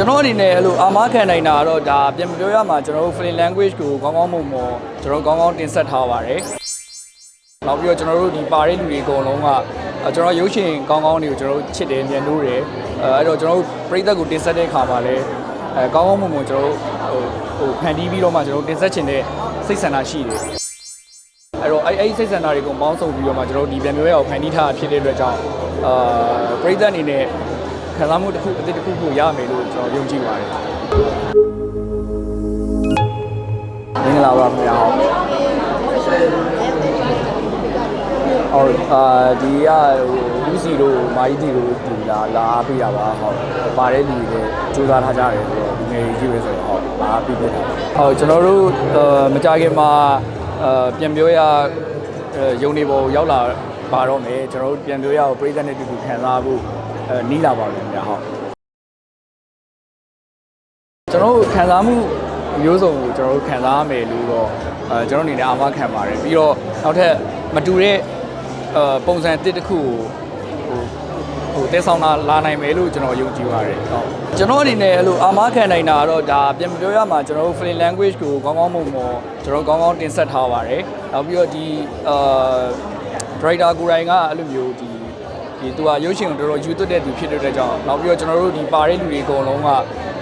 ကျွန်တော်အနေနဲ့အဲ့လိုအာမခံနိုင်တာကတော့ဒါပြန်ပြောရမှာကျွန်တော်တို့ free language ကိုကောင်းကောင်းမွန်မွန်ကျွန်တော်ကောင်းကောင်းတင်ဆက်ထားပါတယ်နောက်ပြီးတော့ကျွန်တော်တို့ဒီပါတဲ့လူတွေအကုန်လုံးကအဲကျွန်တော်ရုပ်ရှင်ကောင်းကောင်းတွေကိုကျွန်တော်တို့ချစ်တယ်မြန်လို့တယ်အဲအဲ့တော့ကျွန်တော်တို့ပြည်သက်ကိုတင်ဆက်တဲ့အခါမှာလည်းအဲကောင်းကောင်းမွန်မွန်ကျွန်တော်တို့ဟိုဟိုဖန်တီးပြီးတော့မှကျွန်တော်တို့တင်ဆက်ချင်တဲ့စိတ်ဆန္ဒရှိတယ်အဲ့တော့အဲ့အဲ့ဒီစိတ်ဆန္ဒတွေကိုပေါင်းစုံပြီးတော့မှကျွန်တော်တို့ဒီပြန်ပြောရအောင်ဖန်တီးထားတာဖြစ်တဲ့အတွက်ကြောင့်အာပြည်သက်အနေနဲ့ ခံစားမှုတစ်ခုအသစ်တစ်ခုကိုရမယ်လို့ကျွန်တော်ယုံကြည်ပါတယ်မင်္ဂလာပါခင်ဗျာဟုတ်ဟုတ်အာဒီကဟိုလူစီတို့မာကြီးတီတို့ဒီလာလာအားပေးတာပါဟုတ်ပါတဲ့လူတွေလည်းစူးစမ်းထားကြတယ်ဆိုတော့ဒီငယ်ကြီးပဲဆိုတော့ဟုတ်လာအားပေးပြတာဟုတ်ကျွန်တော်တို့အာမကြခင်မှာအာပြန်ပြောရရုံနေပေါ်ရောက်လာပါတော့မယ်ကျွန်တော်တို့ပြန်ပြောရအောင်ပြည်သက်နဲ့တူတူခံစားဖို့အဲ နီးလာပါမယ်ခင်ဗျာဟုတ်ကျွန်တော်တို့ခံစားမှုမျိုးစုံကိုကျွန်တော်တို့ခံစားရမယ်လို့တော့အဲကျွန်တော်အနေနဲ့အာမခံပါတယ်ပြီးတော့နောက်ထပ်မတူတဲ့အဲပုံစံတစ်တစ်ခုကိုဟိုဟိုတဲဆောင်လာလာနိုင်မယ်လို့ကျွန်တော်ယုံကြည်ပါတယ်ဟုတ်ကျွန်တော်အနေနဲ့အဲ့လိုအာမခံနိုင်တာကတော့ဒါပြန်ပြောရမှာကျွန်တော်တို့ free language ကိုကောင်းကောင်းမွန်မွန်ကျွန်တော်ကောင်းကောင်းတင်ဆက်ထားပါတယ်နောက်ပြီးတော့ဒီအာ driver ကိုယ်တိုင်ကအဲ့လိုမျိုးဒီ ဒီသူကရုပ်ရှင်ကိုတော်တော်ယူသွတ်တဲ့သူဖြစ်တဲ့အတွက်ကြောင့်နောက်ပြီးတော့ကျွန်တော်တို့ဒီပါတဲ့လူတွေအကုန်လုံးက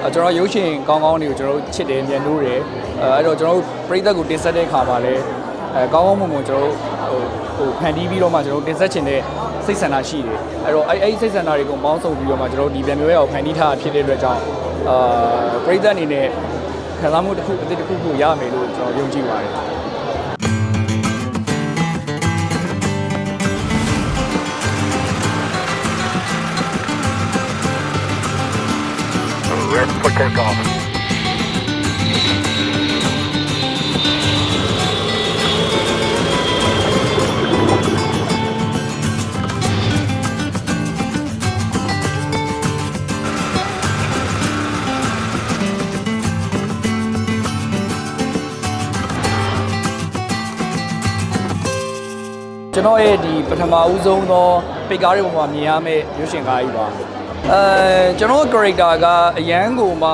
အဲကျွန်တော်ရုပ်ရှင်ကောင်းကောင်းတွေကိုကျွန်တော်တို့ချစ်တယ်မြန်လို့တယ်အဲအဲ့တော့ကျွန်တော်တို့ပြည်သက်ကိုတင်ဆက်တဲ့အခါမှာလည်းအဲကောင်းကောင်းမွန်မွန်ကျွန်တော်တို့ဟိုဟိုဖန်တီးပြီးတော့မှကျွန်တော်တို့တင်ဆက်ချင်တဲ့စိတ်ဆန္ဒရှိတယ်အဲ့တော့အဲ့အဲ့ဒီစိတ်ဆန္ဒတွေကိုပေါင်းစုံပြီးတော့မှကျွန်တော်တို့ဒီပြန်မျိုးရအောင်ဖန်တီးထားတာဖြစ်တဲ့အတွက်ကြောင့်အာပြည်သက်အနေနဲ့ခံစားမှုတစ်ခုအသစ်တစ်ခုကိုရမယ်လို့ကျွန်တော်ယုံကြည်ပါတယ် takeoff. ကျွန်တော်ရဲ့ဒီပထမဦးဆုံးသောပိတ်ကားတွေပေါ်မှာမြင်ရမယ့်ရုပ်ရှင်ကားကြီးပါ အဲကျွန်တော် character ကအရန်ကိုမှ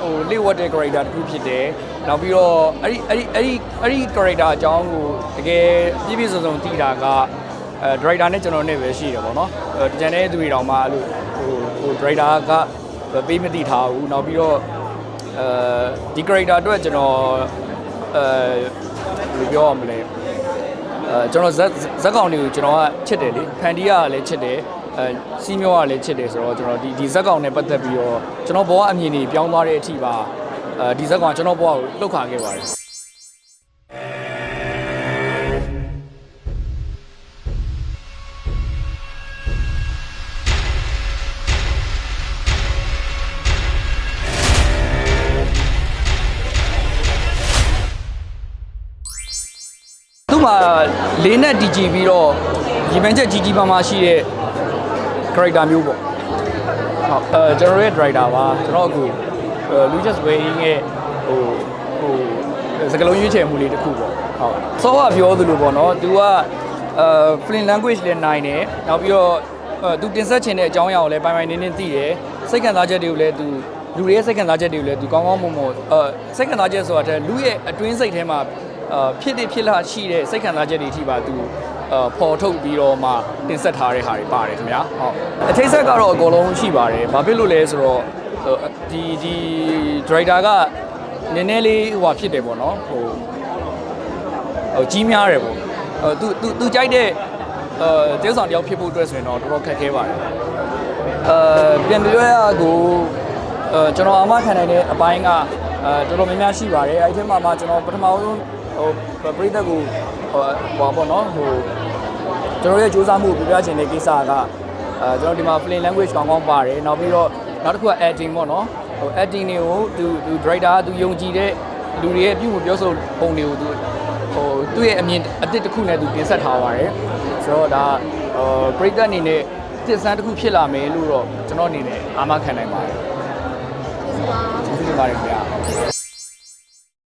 ဟိုလေ့ဝတ်တဲ့ character တစ်ခုဖြစ်တယ်နောက်ပြီးတော့အဲ့ဒီအဲ့ဒီအဲ့ဒီအဲ့ဒီ character အကြောင်းကိုတကယ်ပြည့်ပြည့်စုံစုံသိတာကအဲ director နဲ့ကျွန်တော်နဲ့ပဲရှိတယ်ပေါ့နော်အဲတကြံတဲ့သူတွေတောင်မှအဲ့လိုဟိုဟို director ကပေးမသိထားဘူးနောက်ပြီးတော့အဲဒီ character အတွက်ကျွန်တော်အဲဘယ်လိုပြောရမလဲအဲကျွန်တော်ဇက်ဇက်ကောင်တွေကိုကျွန်တော်ကချစ်တယ်လေဖန်တီးရကလည်းချစ်တယ် အဲစီးမျောကလည်းချစ်တယ်ဆိုတော့ကျွန်တော်ဒီဒီဇက်ကောင်နဲ့ပတ်သက်ပြီးတော့ကျွန်တော်ဘဝအမြင်တွေပြောင်းသွားတဲ့အထိပါအဲဒီဇက်ကောင်ကကျွန်တော်ဘဝကိုလှုပ်ခါခဲ့ပါတယ်သူ့မှာလေးနဲ့ DG ပြီးတော့ရီမန်ချက်ကြီးကြီးမားမားရှိတဲ့ character မျိုးပေါ့ဟုတ်အဲကျွန်တော်ရဲ့ driver ပါကျွန်တော်အခုအဲ Lucas Wayne ရဲ့ဟိုဟိုစကလုံးရွေးချယ်မှုလေးတစ်ခုပေါ့ဟုတ်စောကပြောသလိုပေါ့နော် तू ကအဲ Flint language လည်းနိုင်တယ်နောက်ပြီးတော့အဲ तू တင်ဆက်ချင်တဲ့အကြောင်းအရာကိုလည်းပိုင်ပိုင်နေနေသိတယ်စိတ်ခံစားချက်တွေကိုလည်း तू လူတွေရဲ့စိတ်ခံစားချက်တွေကိုလည်း तू ကောင်းကောင်းမွန်မွန်အဲစိတ်ခံစားချက်ဆိုတာတဲ့လူရဲ့အတွင်းစိတ်ထဲမှာ အာဖြစ်တဲ့ဖြစ်လာရှိတဲ့စိတ်ခံစားချက်တွေအထိပါသူအာ ပေါ်ထုတ်ပြီးတော့မှတင်ဆက်ထားတဲ့ဟာတွေပါတယ်ခင်ဗျာဟုတ်အထိတ်ဆက်ကတော့အကုန်လုံးရှိပါတယ်ဘာဖြစ်လို့လဲဆိုတော့ဟိုဒီဒီ driver ကနည်းနည်းလေးဟိုဟာဖြစ်တယ်ပေါ့နော်ဟိုဟိုကြီးများတယ်ပေါ့ဟိုသူသူသူကြိုက်တဲ့အဲတေးဆောင်တယောက်ဖြစ်ဖို့အတွက်ဆိုရင်တော့တော်တော်ခက်ခဲပါတယ်အဲပြန်ပြောရကိုအဲကျွန်တော်အမခံနိုင်တဲ့အပိုင်းကအဲတော်တော်များများရှိပါတယ်အဲဒီထဲမှာမှကျွန်တော်ပထမဆုံးဟိုပြည်သက်ကို ဟိုဟောပေါ့နော်ဟိုကျွန်တော်ရဲ့စူးစမ်းမှုပြပြချင်တဲ့ကိစ္စကအဲကျွန်တော်ဒီမှာ plain language ကောင်းကောင်းပါတယ်နောက်ပြီးတော့နောက်တစ်ခုက acting ပေါ့နော်ဟို acting တွေကိုသူသူ director ကသူယုံကြည်တဲ့လူတွေရဲ့ပြုမှုပြောဆိုပုံတွေကိုသူဟိုသူ့ရဲ့အမြင်အစ်စ်တစ်ခုနဲ့သူတင်ဆက်ထားပါတယ်ဆိုတော့ဒါဟိုပြည်သက်အနေနဲ့တစ်စမ်းတစ်ခုဖြစ်လာမယ်လို့တော့ကျွန်တော်အနေနဲ့အာမခံနိုင်ပါတယ်ကျေးဇူးပါကျေးဇူးတင်ပါတယ်ခင်ဗျာ